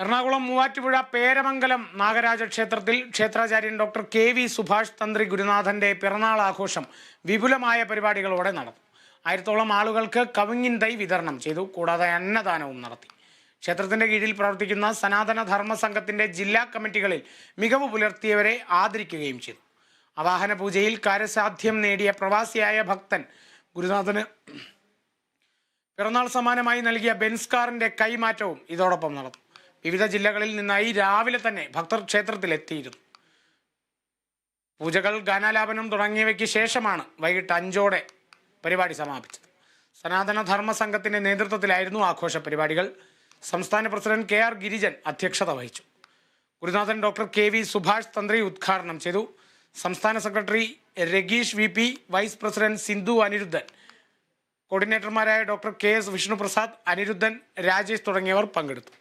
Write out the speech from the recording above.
എറണാകുളം മൂവാറ്റുപുഴ പേരമംഗലം നാഗരാജ ക്ഷേത്രത്തിൽ ക്ഷേത്രാചാര്യൻ doctor K V Subhash തന്ത്രി ഗുരുനാഥന്റെ പിറന്നാൾ ആഘോഷം വിപുലമായ പരിപാടികളോടെ നടന്നു. ആയിരത്തോളം ആളുകൾക്ക് കവിങ്ങിൻ തൈ വിതരണം ചെയ്തു. കൂടാതെ അന്നദാനവും നടത്തി. ക്ഷേത്രത്തിന്റെ കീഴിൽ പ്രവർത്തിക്കുന്ന സനാതന ധർമ്മ സംഘത്തിന്റെ ജില്ലാ കമ്മിറ്റികളിൽ മികവ് പുലർത്തിയവരെ ആദരിക്കുകയും ചെയ്തു. അവാഹന പൂജയിൽ കാര്യസാധ്യം നേടിയ പ്രവാസിയായ ഭക്തൻ ഗുരുനാഥന് പിറന്നാൾ സമ്മാനമായി നൽകിയ ബെൻസ് കാറിന്റെ കൈമാറ്റവും ഇതോടൊപ്പം നടന്നു. വിവിധ ജില്ലകളിൽ നിന്നായി രാവിലെ തന്നെ ഭക്തർ ക്ഷേത്രത്തിൽ എത്തിയിരുന്നു പൂജകൾ ഗാനാലാപനം തുടങ്ങിയവയ്ക്ക് ശേഷമാണ് വൈകിട്ട് അഞ്ചോടെ പരിപാടി സമാപിച്ചത്. സനാതന ധർമ്മ സംഘത്തിന്റെ നേതൃത്വത്തിലായിരുന്നു ആഘോഷ പരിപാടികൾ സംസ്ഥാന പ്രസിഡന്റ് കെ ആർ ഗിരിജൻ അധ്യക്ഷത വഹിച്ചു. ഗുരുനാഥൻ ഡോക്ടർ കെ വി സുഭാഷ് തന്ത്രി ഉദ്ഘാടനം ചെയ്തു. സംസ്ഥാന secretary Rageesh V P vice president Sindhu Aniruddhan കോർഡിനേറ്റർമാരായ doctor K S Vishnuprasad Aniruddhan Rajesh തുടങ്ങിയവർ പങ്കെടുത്തു.